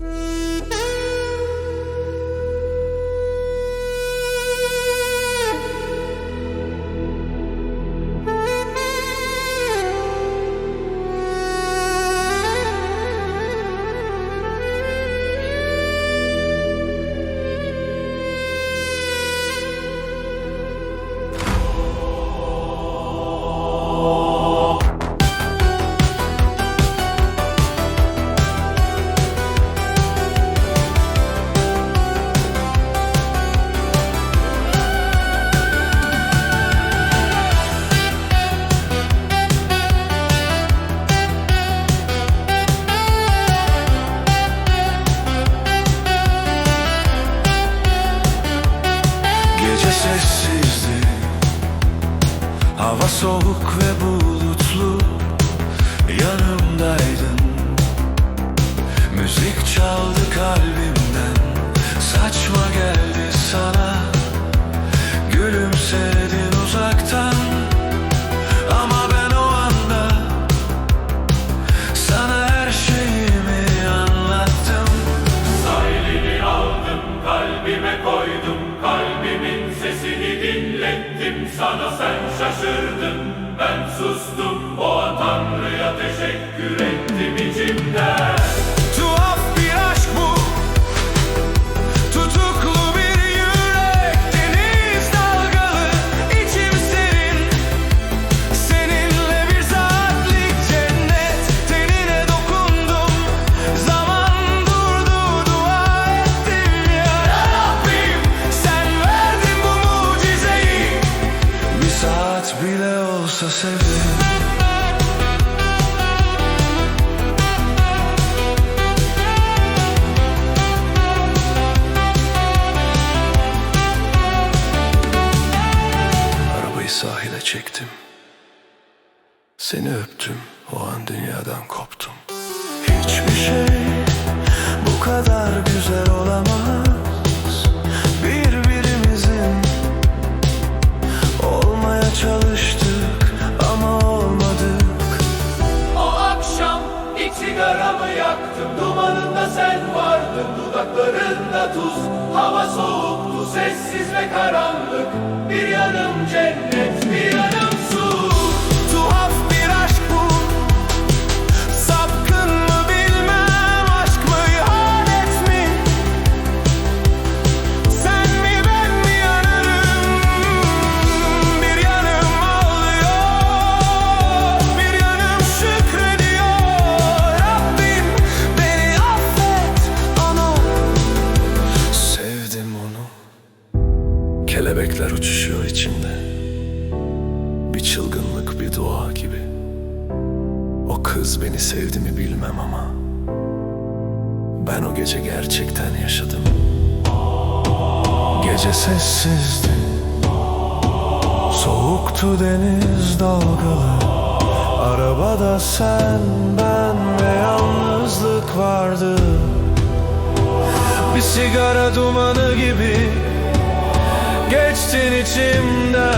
Mm-hmm. Sessizdi Hava soğuk ve bulutlu sana sen şaşırdın Ben sustum. O an Tanrı'ya teşekkür ettim içimden olsa sevdim Arabayı sahile çektim. Seni öptüm, o an dünyadan koptum. Hiçbir şey bu kadar Dudaklarında tuz Hava soğuktu sessiz ve karanlık. Bir yanım cennet bir yanım Kelebekler uçuşuyor içimde bir çılgınlık bir dua gibi. O kız beni sevdi mi bilmem ama Ben o gece gerçekten yaşadım. Gece sessizdi. Soğuktu deniz dalgalı Arabada sen ben ve yalnızlık vardı. Bir sigara dumanı gibi Geçtin içimden